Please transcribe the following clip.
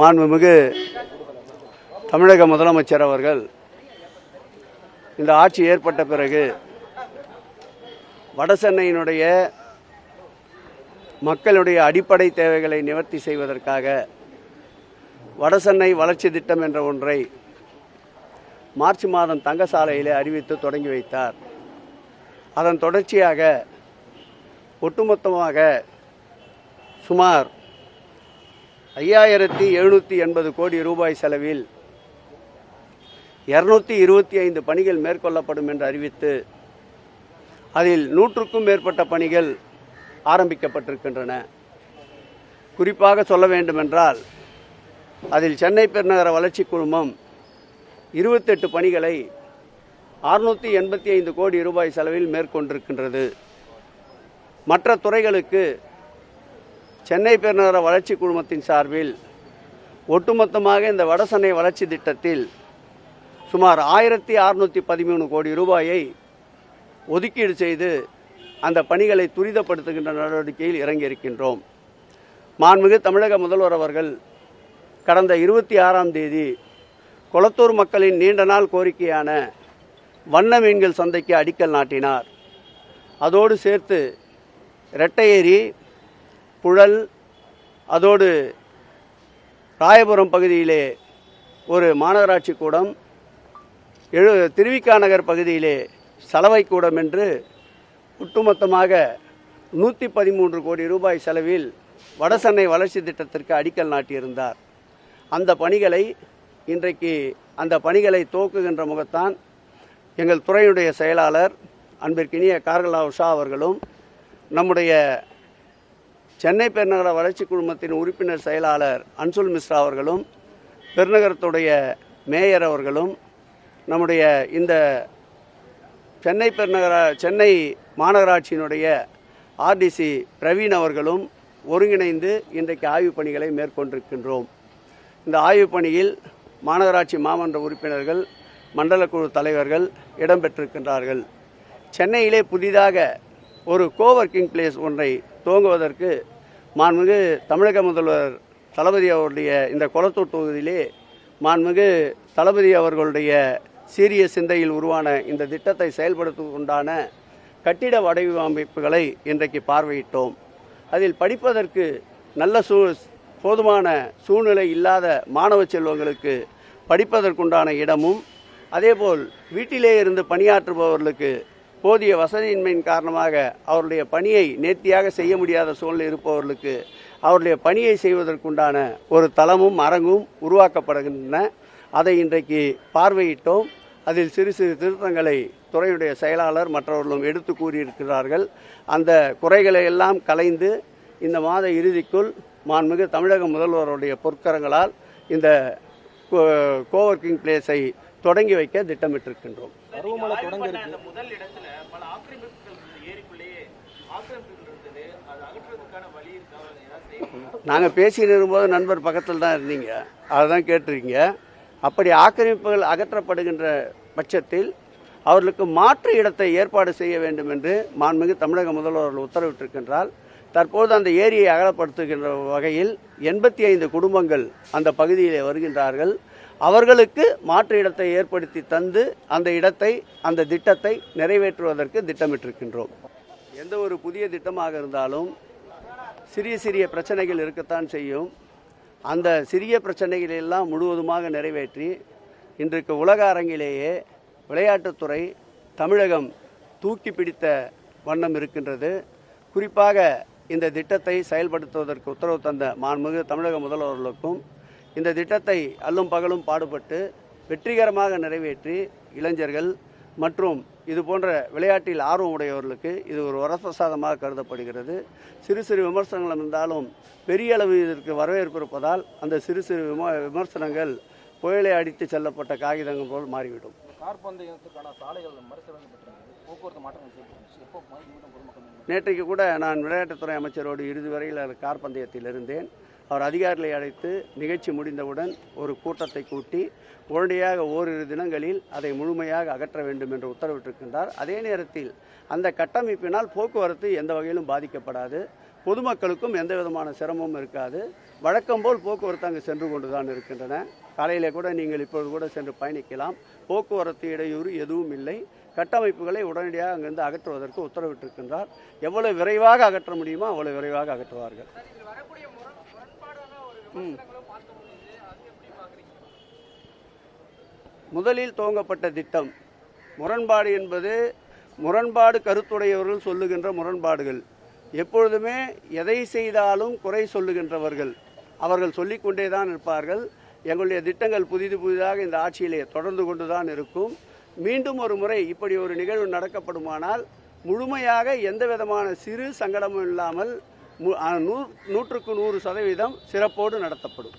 மாண்புமிகு தமிழக முதலமைச்சர் அவர்கள் இந்த ஆட்சி ஏற்பட்ட பிறகு வடசென்னையினுடைய மக்களுடைய அடிப்படை தேவைகளை நிவர்த்தி செய்வதற்காக வடசென்னை வளர்ச்சி திட்டம் என்ற ஒன்றை மார்ச் மாதம் தங்கசாலையிலே அறிவித்து தொடங்கி வைத்தார். அதன் தொடர்ச்சியாக ஒட்டுமொத்தமாக சுமார் ஐயாயிரத்தி எழுநூற்றி எண்பது கோடி ரூபாய் செலவில் இருநூத்தி இருபத்தி ஐந்து பணிகள் மேற்கொள்ளப்படும் என்று அறிவித்து அதில் நூற்றுக்கும் மேற்பட்ட பணிகள் ஆரம்பிக்கப்பட்டிருக்கின்றன. குறிப்பாக சொல்ல வேண்டுமென்றால் அதில் சென்னை பெருநகர வளர்ச்சி குழுமம் இருபத்தெட்டு பணிகளை அறுநூற்றி எண்பத்தி ஐந்து கோடி ரூபாய் செலவில் மேற்கொண்டிருக்கின்றது. மற்ற துறைகளுக்கு சென்னை பெருநகர வளர்ச்சி குழுமத்தின் சார்பில் ஒட்டுமொத்தமாக இந்த வடசென்னை வளர்ச்சி திட்டத்தில் சுமார் ஆயிரத்தி அறுநூற்றி பதிமூணு கோடி ரூபாயை ஒதுக்கீடு செய்து அந்த பணிகளை துரிதப்படுத்துகின்ற நடவடிக்கையில் இறங்கியிருக்கின்றோம். மாண்புமிகு தமிழக முதல்வர் அவர்கள் கடந்த இருபத்தி ஆறாம் தேதி கொளத்தூர் மக்களின் நீண்ட நாள் கோரிக்கையான வண்ண மீன்கள் சந்தைக்கு அடிக்கல் நாட்டினார். அதோடு சேர்த்து ரெட்டையேரி புழல் அதோடு ராயபுரம் பகுதியிலே ஒரு மாநகராட்சி கூடம் எழு திருவிக்கா நகர் பகுதியிலே சலவை கூடம் என்று ஒட்டுமொத்தமாக நூற்றி பதிமூன்று கோடி ரூபாய் செலவில் வடசென்னை வளர்ச்சி திட்டத்திற்கு அடிக்கல் நாட்டியிருந்தார். அந்த பணிகளை இன்றைக்கு அந்த பணிகளை துவக்குகின்ற முகத்தான் எங்கள் துறையுடைய செயலாளர் அன்பிற்கினிய கார்கலா உஷா அவர்களும் நம்முடைய சென்னை பெருநகர வளர்ச்சி குழுமத்தின் உறுப்பினர் செயலாளர் அன்சுல் மிஸ்ரா அவர்களும் பெருநகரத்துடைய மேயர் அவர்களும் நம்முடைய இந்த சென்னை பெருநகர சென்னை மாநகராட்சியினுடைய ஆர்டிசி பிரவீன் அவர்களும் ஒருங்கிணைந்து இன்றைக்கு ஆய்வுப் பணிகளை மேற்கொண்டிருக்கின்றோம். இந்த ஆய்வுப் பணியில் மாநகராட்சி மாமன்ற உறுப்பினர்கள் மண்டல குழு தலைவர்கள் இடம்பெற்றிருக்கின்றார்கள். சென்னையிலே புதிதாக ஒரு கோவர்க்கிங் பிளேஸ் ஒன்றை துவங்குவதற்கு மாண்புமிகு தமிழக முதல்வர் தளபதி அவருடைய இந்த கொளத்தூர் தொகுதியிலே மாண்புமிகு தளபதி அவர்களுடைய சீரிய சிந்தையில் உருவான இந்த திட்டத்தை செயல்படுத்துவதற்குண்டான கட்டிட வடிவமைப்புகளை இன்றைக்கு பார்வையிட்டோம். அதில் படிப்பதற்கு நல்ல சூ போதுமான சூழ்நிலை இல்லாத மாணவ செல்வங்களுக்கு படிப்பதற்குண்டான இடமும் அதேபோல் வீட்டிலே இருந்து பணியாற்றுபவர்களுக்கு போதிய வசதியின்மையின் காரணமாக அவருடைய பணியை நேர்த்தியாக செய்ய முடியாத சூழ்நிலை இருப்பவர்களுக்கு அவருடைய பணியை செய்வதற்குண்டான ஒரு தளமும் அரங்கும் உருவாக்கப்படுகின்றன. அதை இன்றைக்கு பார்வையிட்டோம். அதில் சிறு சிறு திருத்தங்களை துறையுடைய செயலாளர் மற்றவர்களும் எடுத்து கூறியிருக்கிறார்கள். அந்த குறைகளை எல்லாம் கலைந்து இந்த மாத இறுதிக்குள் மாண்புமிகு தமிழக முதல்வருடைய பொற்கரங்களால் இந்த கோவர்க்கிங் பிளேஸை தொடங்கி வைக்க திட்டமிட்டிருக்கின்றோம். பருவமழை தொடங்க இருக்கு முதல் இடத்துல பல ஆக்கிரமிப்புகள் ஏரிக்குள்ளேயே ஆக்கிரமிப்புகள் இருந்தது. அது அகற்றுறதுக்கான வழி இருக்கா? ஏதாவது செய்யணுமா? நாங்கள் பேசிட்டு இருக்கும்போது நண்பர் பக்கத்தில் தான் இருந்தீங்க. அதை தான் கேட்டிருக்கீங்க. அப்படி ஆக்கிரமிப்புகள் அகற்றப்படுகின்ற பட்சத்தில் அவர்களுக்கு மாற்று இடத்தை ஏற்பாடு செய்ய வேண்டும் என்று மாண்புமிகு தமிழக முதல்வர் உத்தரவிட்டிருக்கின்றால் தற்போது அந்த ஏரியை அகலப்படுத்துகின்ற வகையில் எண்பத்தி ஐந்து குடும்பங்கள் அந்த பகுதியிலே வருகின்றார்கள். அவர்களுக்கு மாற்று இடத்தை ஏற்படுத்தி தந்து அந்த இடத்தை அந்த திட்டத்தை நிறைவேற்றுவதற்கு திட்டமிட்டிருக்கின்றோம். எந்த ஒரு புதிய திட்டமாக இருந்தாலும் சிறிய சிறிய பிரச்சனைகள் இருக்கத்தான் செய்யும். அந்த சிறிய பிரச்சனைகளை எல்லாம் முழுவதுமாக நிறைவேற்றி இன்றைக்கு உலக அரங்கிலேயே விளையாட்டுத்துறை தமிழகம் தூக்கி பிடித்த வண்ணம் இருக்கின்றது. குறிப்பாக இந்த திட்டத்தை செயல்படுத்துவதற்கு உத்தரவு தந்த மாண்புமிகு தமிழக முதல்வர்களுக்கும் இந்த திட்டத்தை அல்லும் பகலும் பாடுபட்டு வெற்றிகரமாக நிறைவேற்றி இளைஞர்கள் மற்றும் இது போன்ற விளையாட்டில் ஆர்வம் உடையவர்களுக்கு இது ஒரு வரப்பிரசாதமாக கருதப்படுகிறது. சிறு சிறு விமர்சனங்கள் இருந்தாலும் பெரிய அளவு இதற்கு வரவேற்பு இருப்பதால் அந்த சிறு சிறு விம விமர்சனங்கள் புயலை அடித்து செல்லப்பட்ட காகிதங்கள் போல் மாறிவிடும். நேற்றைக்கு கூட நான் விளையாட்டுத்துறை அமைச்சரோடு இறுதி வரையில் கார் பந்தயத்தில் இருந்தேன். அவர் அதிகாரிகளை அழைத்து நிகழ்ச்சி முடிந்தவுடன் ஒரு கூட்டத்தை கூட்டி உடனடியாக ஓரிரு தினங்களில் அதை முழுமையாக அகற்ற வேண்டும் என்று உத்தரவிட்டிருக்கின்றார். அதே நேரத்தில் அந்த கட்டமைப்பினால் போக்குவரத்து எந்த வகையிலும் பாதிக்கப்படாது. பொதுமக்களுக்கும் எந்த விதமான சிரமமும் இருக்காது. வழக்கம் போல் போக்குவரத்து அங்கு சென்று கொண்டு தான் இருக்கின்றன. காலையிலே கூட நீங்கள் இப்பொழுது கூட சென்று பயணிக்கலாம். போக்குவரத்து இடையூறு எதுவும் இல்லை. கட்டமைப்புகளை உடனடியாக அங்கிருந்து அகற்றுவதற்கு உத்தரவிட்டிருக்கின்றார். எவ்வளவு விரைவாக அகற்ற முடியுமோ அவ்வளவு விரைவாக அகற்றுவார்கள். முதலில் துவங்கப்பட்ட திட்டம். முரண்பாடு என்பது முரண்பாடு கருத்துடையவர்கள் சொல்லுகின்ற முரண்பாடுகள். எப்பொழுதுமே எதை செய்தாலும் குறை சொல்லுகின்றவர்கள். அவர்கள் சொல்லிக்கொண்டே தான் இருப்பார்கள். எங்களுடைய திட்டங்கள் புதிது புதிதாக இந்த ஆட்சியிலே தொடர்ந்து கொண்டு தான் இருக்கும். மீண்டும் ஒரு முறை இப்படி ஒரு நிகழ்வு நடக்கப்படுமானால் முழுமையாக எந்த விதமான சிறு சங்கடமும் இல்லாமல் நூற்றுக்கு நூறு சதவீதம் சிறப்போடு நடத்தப்படும்.